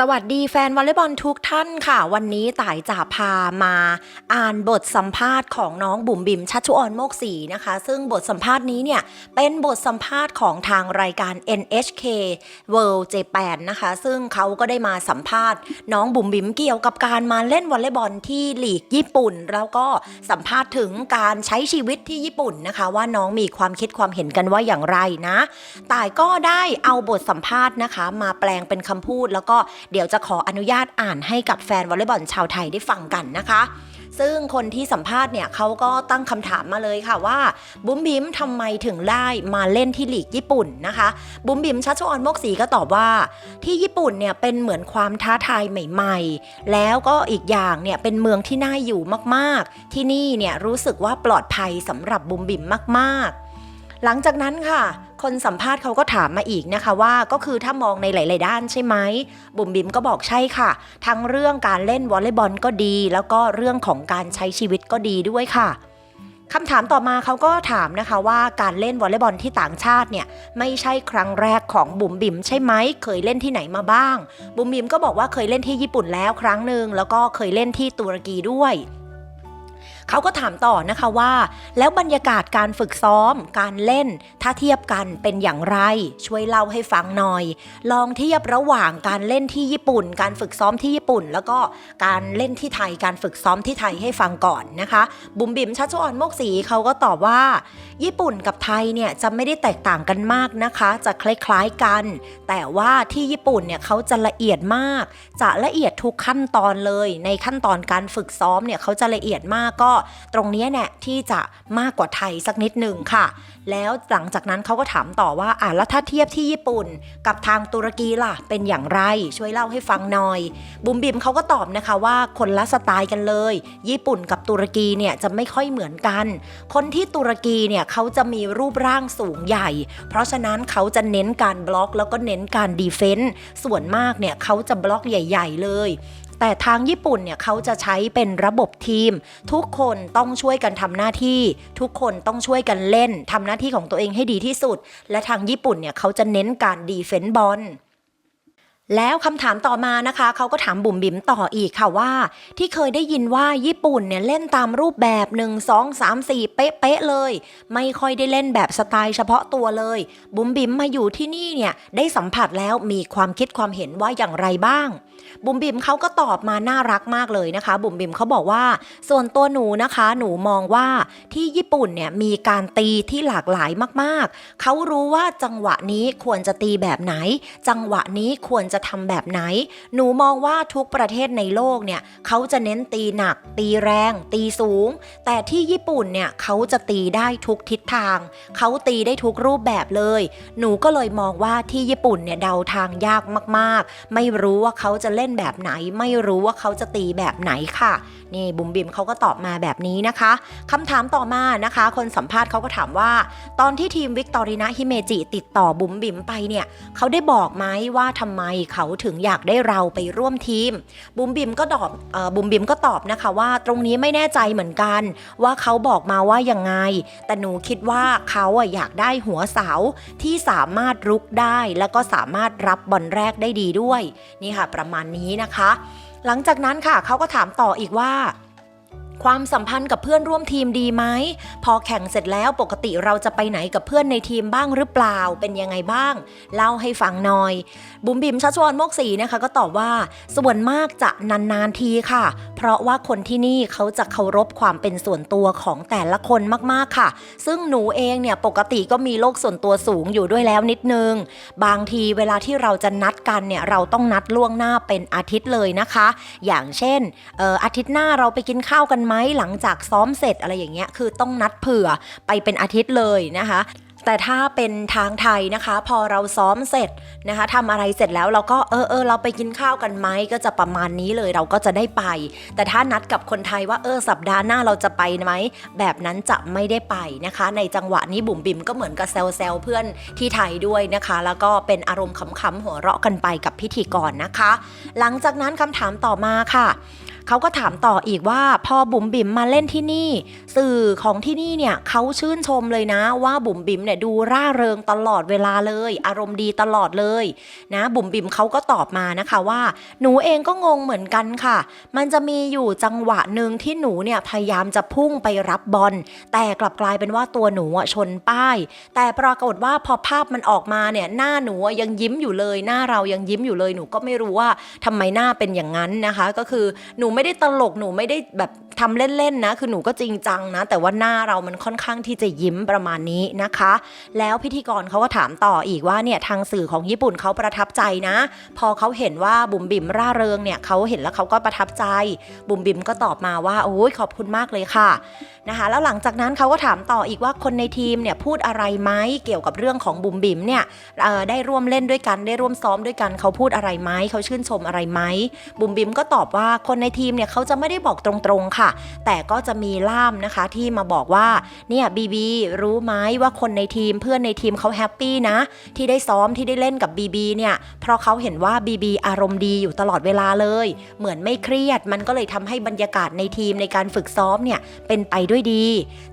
สวัสดีแฟนวอลเลย์บอลทุกท่านค่ะ วันนี้ต่ายจะพามาอ่านบทสัมภาษณ์ของน้องบุ๋มบิมชัชชุออนโมกศรีนะคะ ซึ่งบทสัมภาษณ์นี้เนี่ย เป็นบทสัมภาษณ์ของทางรายการ NHK World Japan นะคะ ซึ่งเขาก็ได้มาสัมภาษณ์ น้องบุ๋มบิมเกี่ยวกับการมาเล่นวอลเลย์บอลที่ลีกญี่ปุ่น แล้วก็สัมภาษณ์ถึงการใช้ชีวิตที่ญี่ปุ่นนะคะ ว่าน้องมีความคิดความเห็นกันว่าอย่างไรนะต่ายก็ได้เอาบทสัมภาษณ์นะคะ มาแปลงเป็นคำพูดแล้วก็เดี๋ยวจะขออนุญาตอ่านให้กับแฟนวอลเลย์บอลชาวไทยได้ฟังกันนะคะ ซึ่งคนที่สัมภาษณ์เนี่ยเขาก็ตั้งคำถามมาเลยค่ะว่า บุ๋มบิมทำไมถึงได้มาเล่นที่ลีกญี่ปุ่นนะคะ บุ๋มบิมชัชวอนโมกศีก็ตอบว่า ที่ญี่ปุ่นเนี่ยเป็นเหมือนความท้าทายใหม่ๆ แล้วก็อีกอย่างเนี่ยเป็นเมืองที่น่าอยู่มากๆ ที่นี่เนี่ยรู้สึกว่าปลอดภัยสำหรับบุ๋มบิมมากๆ หลังจากนั้นค่ะ คนสัมภาษณ์เขาก็ถามมาอีกนะคะว่าก็คือถ้ามองในหลาย ๆ ด้านใช่ไหมบุ๋มบิมก็บอกใช่ค่ะ ทั้งเรื่องการเล่นวอลเลย์บอลก็ดี แล้วก็เรื่องของการใช้ชีวิตก็ดีด้วยค่ะคำถามต่อมาเขาก็ถามนะคะว่าการเล่นวอลเลย์บอลที่ต่างชาติเนี่ยไม่ใช่ครั้งแรกของบุ๋มบิมใช่ไหมเคยเล่นที่ไหนมาบ้าง บุ๋มบิมก็บอกว่าเคยเล่นที่ญี่ปุ่นแล้วครั้งหนึ่งแล้วก็เคยเล่นที่ตุรกีด้วย เขาก็ถามต่อนะคะว่า แล้วบรรยากาศการฝึกซ้อม การเล่น ถ้าเทียบกันเป็นอย่างไร ช่วยเล่าให้ฟังหน่อย ลองเทียบระหว่างการเล่นที่ญี่ปุ่น การฝึกซ้อมที่ญี่ปุ่น แล้วก็การเล่นที่ไทยการฝึกซ้อมที่ไทยให้ฟังก่อนนะคะ บุ๋มบิ๋มชัชวอนโมกศรีเขาก็ตอบว่า ญี่ปุ่นกับไทยเนี่ยจะไม่ได้แตกต่างกันมากนะคะ จะคล้ายๆกัน แต่ว่าที่ญี่ปุ่นเนี่ยเขาจะละเอียดมาก จะละเอียดทุกขั้นตอนเลย ในขั้นตอนการฝึกซ้อมเนี่ยเขาจะละเอียดมากก็ตรงนี้เนี่ยที่จะมากกว่าไทยสักนิดหนึ่งค่ะ แล้วหลังจากนั้นเขาก็ถามต่อว่าอะแล้วถ้าเทียบที่ญี่ปุ่นกับทางตุรกีล่ะเป็นอย่างไร ช่วยเล่าให้ฟังหน่อย บุมบิมเขาก็ตอบนะคะว่าคนละสไตล์กันเลย ญี่ปุ่นกับตุรกีเนี่ยจะไม่ค่อยเหมือนกัน คนที่ตุรกีเนี่ยเขาจะมีรูปร่างสูงใหญ่ เพราะฉะนั้นเขาจะเน้นการบล็อกแล้วก็เน้นการดีเฟนต์ส่วนมากเนี่ยเขาจะบล็อกใหญ่ ๆ เลย แต่ทางญี่ปุ่นเนี่ยเขาจะใช้เป็นระบบทีม ทุกคนต้องช่วยกันทำหน้าที่ ทุกคนต้องช่วยกันเล่นทำหน้าที่ของตัวเองให้ดีที่สุด และทางญี่ปุ่นเนี่ยเขาจะเน้นการดีเฟนต์บอล แล้วคำถามต่อมานะคะเขาก็ถามบุ๋มบิ๋มต่ออีกค่ะว่า ที่เคยได้ยินว่าญี่ปุ่นเนี่ยเล่นตามรูปแบบ 1 2 3 4 เป๊ะๆเลย ไม่ค่อยได้เล่นแบบสไตล์เฉพาะตัวเลย บุ๋มบิ๋มมาอยู่ที่นี่เนี่ยได้สัมผัสแล้วมีความคิดความเห็นว่าอย่างไรบ้าง บุ๋มบิ๋มเขาก็ตอบมาน่ารักมากเลยนะคะ บุ๋มบิ๋มเขาบอกว่า ส่วนตัวหนูนะคะ หนูมองว่าที่ญี่ปุ่นเนี่ยมีการตีที่หลากหลายมากๆเขารู้ว่าจังหวะนี้ควรจะตีแบบไหน จังหวะนี้ควรจะจะทำแบบไหน หนูมองว่าทุกประเทศในโลกเนี่ยเขาจะเน้นตีหนัก ตีแรง ตีสูง แต่ที่ญี่ปุ่นเนี่ยเขาจะตีได้ทุกทิศทาง เขาตีได้ทุกรูปแบบเลย หนูก็เลยมองว่าที่ญี่ปุ่นเนี่ยเดาทางยากมากๆ ไม่รู้ว่าเขาจะเล่นแบบไหน ไม่รู้ว่าเขาจะตีแบบไหนค่ะนี่บุ๋มบิมเขาก็ตอบมาแบบนี้นะคะคำถามต่อมานะคะ คนสัมภาษณ์เขาก็ถามว่า ตอนที่ทีมวิกตอรินาฮิเมจิติดต่อบุ๋มบิมไปเนี่ยเขาได้บอกไหมว่าทำไมเขาถึงอยากได้เราไปร่วมทีม บุ๋มบิมก็ตอบอบุ๋มบิมก็ตอบนะคะว่าตรงนี้ไม่แน่ใจเหมือนกัน ว่าเขาบอกมาว่ายังไง แต่หนูคิดว่าเขาอะอยากได้หัวเสาที่สามารถรุกได้แล้วก็สามารถรับบอลแรกได้ดีด้วย นี่ค่ะประมาณนี้นะคะ หลังจากนั้นค่ะเขาก็ถามต่ออีกว่า ความสัมพันธ์กับเพื่อนร่วมทีมดีไหม พอแข่งเสร็จแล้วปกติเราจะไปไหนกับเพื่อนในทีมบ้างหรือเปล่า เป็นยังไงบ้าง เล่าให้ฟังหน่อย บุ๋มบิมชัชวนโมกศรีนะคะ ก็ตอบว่า ส่วนมากจะนานๆทีค่ะ เพราะว่าคนที่นี่เขาจะเคารพความเป็นส่วนตัวของแต่ละคนมากๆค่ะ ซึ่งหนูเองเนี่ยปกติก็มีโลกส่วนตัวสูงอยู่ด้วยแล้วนิดนึง บางทีเวลาที่เราจะนัดกันเนี่ยเราต้องนัดล่วงหน้าเป็นอาทิตย์เลยนะคะ อย่างเช่นอออาทิตย์หน้าเราไปกินข้าวกันไหมหลังจากซ้อมเสร็จอะไรอย่างเงี้ยคือต้องนัดเผื่อไปเป็นอาทิตย์เลยนะคะแต่ถ้าเป็นทางไทยนะคะ พอเราซ้อมเสร็จนะคะทำอะไรเสร็จแล้วเราก็เออเออเราไปกินข้าวกันไหมก็จะประมาณนี้เลยเราก็จะได้ไป แต่ถ้านัดกับคนไทยว่าเออสัปดาห์หน้าเราจะไปไหมแบบนั้นจะไม่ได้ไปนะคะ ในจังหวะนี้บุ๋มบิมก็เหมือนกับแซวแซวเพื่อนที่ไทยด้วยนะคะ แล้วก็เป็นอารมณ์ขำๆหัวเราะกันไปกับพิธีกรนะคะ หลังจากนั้นคำถามต่อมาค่ะ เขาก็ถามต่ออีกว่าพอบุ๋มบิ๋มมาเล่นที่นี่ สื่อของที่นี่เนี่ยเขาชื่นชมเลยนะว่าบุ๋มบิ๋มเนี่ยดูร่าเริงตลอดเวลาเลย อารมณ์ดีตลอดเลยนะบุ๋มบิ๋มเขาก็ตอบมานะคะว่า หนูเองก็งงเหมือนกันค่ะ มันจะมีอยู่จังหวะหนึ่งที่หนูเนี่ยพยายามจะพุ่งไปรับบอลแต่กลับกลายเป็นว่าตัวหนูอะชนป้าย แต่ปรากฏว่าพอภาพมันออกมาเนี่ยหน้าหนูยังยิ้มอยู่เลย หน้าเรายังยิ้มอยู่เลยหนูก็ไม่รู้ว่าทำไมหน้าเป็นอย่างนั้นนะคะ ก็คือหนูไม่ได้ตลกหนูไม่ได้แบบทำเล่นๆนะ คือหนูก็จริงจังนะ แต่ว่าหน้าเรามันค่อนข้างที่จะยิ้มประมาณนี้นะคะ แล้วพิธีกรเขาก็ถามต่ออีกว่าเนี่ยทางสื่อของญี่ปุ่นเขาประทับใจนะ พอเขาเห็นว่าบุ๋มบิ๋มร่าเริงเนี่ยเขาเห็นแล้วเขาก็ประทับใจ บุ๋มบิ๋มก็ตอบมาว่าโอ้ยขอบคุณมากเลยค่ะนะคะ แล้วหลังจากนั้นเขาก็ถามต่ออีกว่าคนในทีมเนี่ยพูดอะไรไหมเกี่ยวกับเรื่องของบุ๋มบิ๋มเนี่ยได้ร่วมเล่นด้วยกันได้ร่วมซ้อมด้วยกันเขาพูดอะไรไหมเขาชื่นชมอะไรไหมบุ๋มบิ๋มก็ตอบว่าคนในทีมเนี่ยเขาจะไม่ได้บอกตรงๆค่ะ แต่ก็จะมีล่ามนะคะที่มาบอกว่าเนี่ยบีบีรู้ไหมว่าคนในทีมเพื่อนในทีมเขาแฮปปี้นะที่ได้ซ้อมที่ได้เล่นกับบีบีเนี่ยเพราะเขาเห็นว่าบีบีอารมณ์ดีอยู่ตลอดเวลาเลย เหมือนไม่เครียด มันก็เลยทำให้บรรยากาศในทีมในการฝึกซ้อมเนี่ยเป็นไปด้วยดี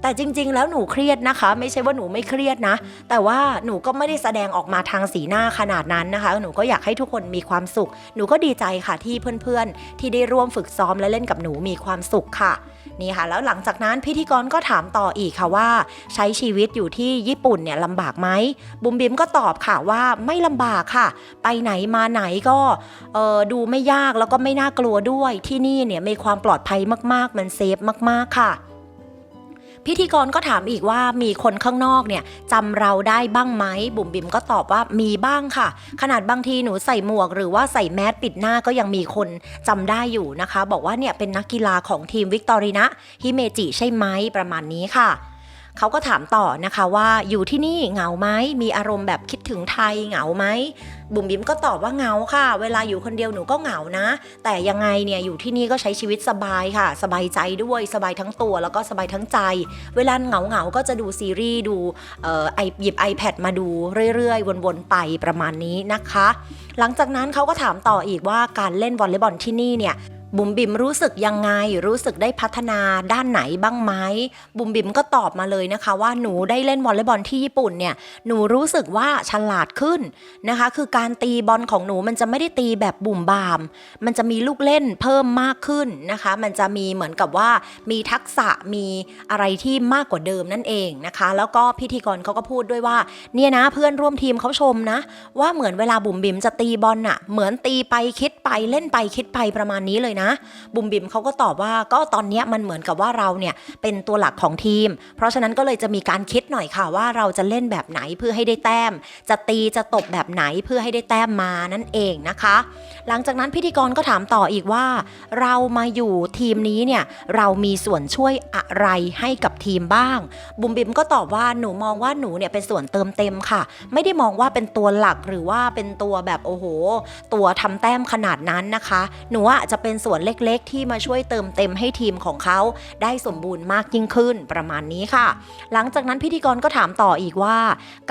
แต่จริงๆ แล้วหนูเครียดนะคะ ไม่ใช่ว่าหนูไม่เครียดนะ แต่ว่าหนูก็ไม่ได้แสดงออกมาทางสีหน้าขนาดนั้นนะคะ หนูก็อยากให้ทุกคนมีความสุข หนูก็ดีใจค่ะที่เพื่อนๆ ที่ได้ร่วมฝึกซ้อมและเล่นกับหนูมีความสุขค่ะนี่ค่ะแล้วหลังจากนั้นพิธีกรก็ถามต่ออีกค่ะว่า ใช้ชีวิตอยู่ที่ญี่ปุ่นเนี่ยลำบากไหมบุมบิมก็ตอบค่ะว่าไม่ลำบากค่ะ ไปไหนมาไหนก็เออดูไม่ยากแล้วก็ไม่น่ากลัวด้วยที่นี่เนี่ยมีความปลอดภัยมากๆ มันเซฟมากๆค่ะ พิธีกรก็ถามอีกว่ามีคนข้างนอกเนี่ยจำเราได้บ้างไหมบุ๋มบิมก็ตอบว่ามีบ้างค่ะ ขนาดบางทีหนูใส่หมวก หรือว่าใส่แมสปิดหน้าก็ยังมีคนจำได้อยู่นะคะ บอกว่าเนี่ยเป็นนักกีฬาของทีมวิกตอรีนะฮิเมจิใช่ไหมประมาณนี้ค่ะ เขาก็ถามต่อนะคะว่าอยู่ที่นี่เหงาไหมมีอารมณ์แบบคิดถึงไทยเหงาไหมบุ๋มบิมก็ตอบว่าเหงาค่ะ เวลาอยู่คนเดียวหนูก็เหงานะ แต่ยังไงเนี่ยอยู่ที่นี่ก็ใช้ชีวิตสบายค่ะ สบายใจด้วยสบายทั้งตัวแล้วก็สบายทั้งใจ เวลาเหงาเหงาๆก็จะดูซีรีส์ดูเอ่อไอหยิบ iPad มาดูเรื่อยๆ วนๆ ไปประมาณนี้นะคะ หลังจากนั้นเขาก็ถามต่ออีกว่าการเล่นวอลเลย์บอลที่นี่เนี่ย บุ๋มบิมรู้สึกยังไง รู้สึกได้พัฒนาด้านไหนบ้างไหมบุ๋มบิมก็ตอบมาเลยนะคะ ว่าหนูได้เล่นวอลเลย์บอลที่ญี่ปุ่นเนี่ยหนูรู้สึกว่าฉลาดขึ้นนะคะ คือการตีบอลของหนูมันจะไม่ได้ตีแบบบุ่มบาม มันจะมีลูกเล่นเพิ่มมากขึ้นนะคะ มันจะมีเหมือนกับว่ามีทักษะมีอะไรที่มากกว่าเดิมนั่นเองนะคะ แล้วก็พิธีกรเขาก็พูดด้วยว่าเนี่ยนะเพื่อนร่วมทีมเขาชมนะ ว่าเหมือนเวลาบุ๋มบิมจะตีบอลน่ะเหมือนตีไปคิดไปเล่นไปคิดไปประมาณนี้เลยนะบุ๋มบิมเขาก็ตอบว่าก็ตอนนี้มันเหมือนกับว่าเราเนี่ยเป็นตัวหลักของทีม เพราะฉะนั้นก็เลยจะมีการคิดหน่อยค่ะว่าเราจะเล่นแบบไหนเพื่อให้ได้แต้ม จะตีจะตบแบบไหนเพื่อให้ได้แต้มมานั่นเองนะคะ หลังจากนั้นพิธีกรก็ถามต่ออีกว่า เรามาอยู่ทีมนี้เนี่ยเรามีส่วนช่วยอะไรให้กับทีมบ้าง บุ๋มบิมก็ตอบว่าหนูมองว่าหนูเนี่ยเป็นส่วนเติมเต็มค่ะ ไม่ได้มองว่าเป็นตัวหลักหรือว่าเป็นตัวแบบโอ้โห ตัวทำแต้มขนาดนั้นนะคะ หนูอาจจะเป็นส่วนนเล็กๆ ที่มาช่วยเติมเต็มให้ทีมของเขา ได้สมบูรณ์มากยิ่งขึ้นประมาณนี้ค่ะ หลังจากนั้นพิธีกรก็ถามต่ออีกว่า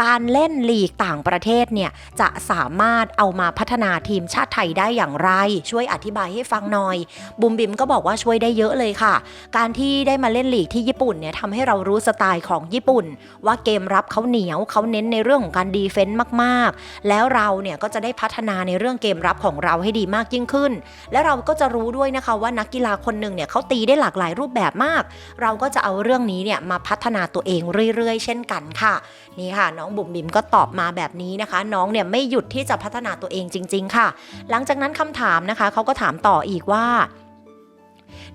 การเล่นลีกต่างประเทศเนี่ยจะสามารถเอามาพัฒนาทีมชาติไทยได้อย่างไร ช่วยอธิบายให้ฟังหน่อย บุมบิมก็บอกว่าช่วยได้เยอะเลยค่ะ การที่ได้มาเล่นลีกที่ญี่ปุ่นเนี่ยทำให้เรารู้สไตล์ของญี่ปุ่น ว่าเกมรับเขาเหนียวเขาเน้นในเรื่องของการดีเฟนต์มากๆ แล้วเราเนี่ยก็จะได้พัฒนาในเรื่องเกมรับของเราให้ดีมากยิ่งขึ้น และเราก็จะรู้ด้วยนะคะว่านักกีฬาคนหนึ่งเนี่ยเขาตีได้หลากหลายรูปแบบมาก เราก็จะเอาเรื่องนี้เนี่ยมาพัฒนาตัวเองเรื่อยๆ เช่นกันค่ะนี่ค่ะ น้องบุ๋มบิมก็ตอบมาแบบนี้นะคะ น้องเนี่ยไม่หยุดที่จะพัฒนาตัวเองจริง ๆ ค่ะ หลังจากนั้นคำถามนะคะเขาก็ถามต่ออีกว่า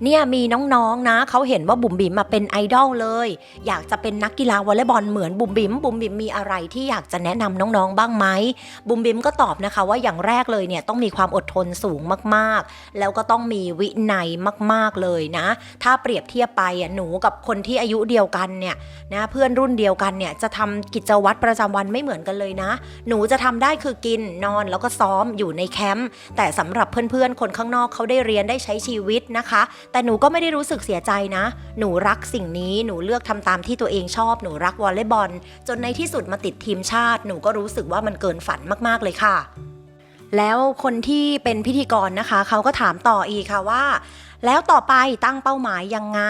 เนี่ยมีน้องๆนะเขาเห็นว่าบุ๋มบิ๋มมาเป็นไอดอลเลย อยากจะเป็นนักกีฬาวอลเลย์บอลเหมือนบุ๋มบิ๋มบุ๋มบิ๋มมีอะไรที่อยากจะแนะนำน้องๆบ้างไหมบุ๋มบิ๋มก็ตอบนะคะ ว่าอย่างแรกเลยเนี่ยต้องมีความอดทนสูงมากๆ แล้วก็ต้องมีวินัยมากๆเลยนะ ถ้าเปรียบเทียบไปอะหนูกับคนที่อายุเดียวกันเนี่ยนะเพื่อนรุ่นเดียวกันเนี่ยจะทำกิจวัตรประจำวันไม่เหมือนกันเลยนะ หนูจะทำได้คือกินนอนแล้วก็ซ้อมอยู่ในแคมป์แต่สำหรับเพื่อนๆคนข้างนอกเขาได้เรียนได้ใช้ชีวิตนะคะแต่หนูก็ไม่ได้รู้สึกเสียใจนะ หนูรักสิ่งนี้หนูเลือกทำตามที่ตัวเองชอบหนูรักวอลเลย์บอล จนในที่สุดมาติดทีมชาติ หนูก็รู้สึกว่ามันเกินฝันมากๆเลยค่ะ แล้วคนที่เป็นพิธีกรนะคะ เขาก็ถามต่ออีกค่ะว่า แล้วต่อไปตั้งเป้าหมายยังไง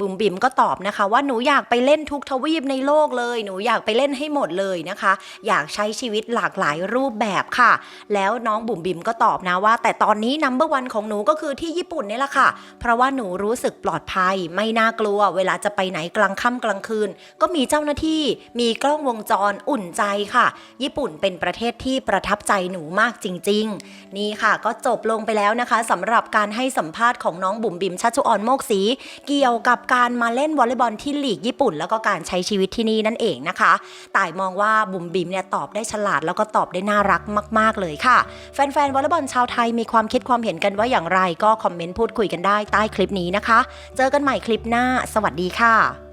บุ๋มบิ๋มก็ตอบนะคะ ว่าหนูอยากไปเล่นทุกทวีปในโลกเลย หนูอยากไปเล่นให้หมดเลยนะคะ อยากใช้ชีวิตหลากหลายรูปแบบค่ะ แล้วน้องบุ๋มบิ๋มก็ตอบนะว่า แต่ตอนนี้นัมเบอร์วันของหนูก็คือที่ญี่ปุ่นนี่แหละค่ะ เพราะว่าหนูรู้สึกปลอดภัย ไม่น่ากลัว เวลาจะไปไหนกลางค่ำกลางคืน ก็มีเจ้าหน้าที่ มีกล้องวงจรอุ่นใจค่ะ ญี่ปุ่นเป็นประเทศที่ประทับใจหนูมากจริง ๆ นี่ค่ะ ก็จบลงไปแล้วนะคะสำหรับการให้สัมภาษณ์ของน้องบุ๋มบิมชัชชุออนโมกสีเกี่ยวกับการมาเล่นวอลเลย์บอลที่ลีกญี่ปุ่น แล้วก็การใช้ชีวิตที่นี่นั่นเองนะคะต่ายมองว่าบุ๋มบิมเนี่ยตอบได้ฉลาดแล้วก็ตอบได้น่ารักมาก ๆ เลยค่ะ แฟนๆวอลเลย์บอลชาวไทยมีความคิดความเห็นกันว่าอย่างไรก็คอมเมนต์พูดคุยกันได้ใต้คลิปนี้นะคะ เจอกันใหม่คลิปหน้า สวัสดีค่ะ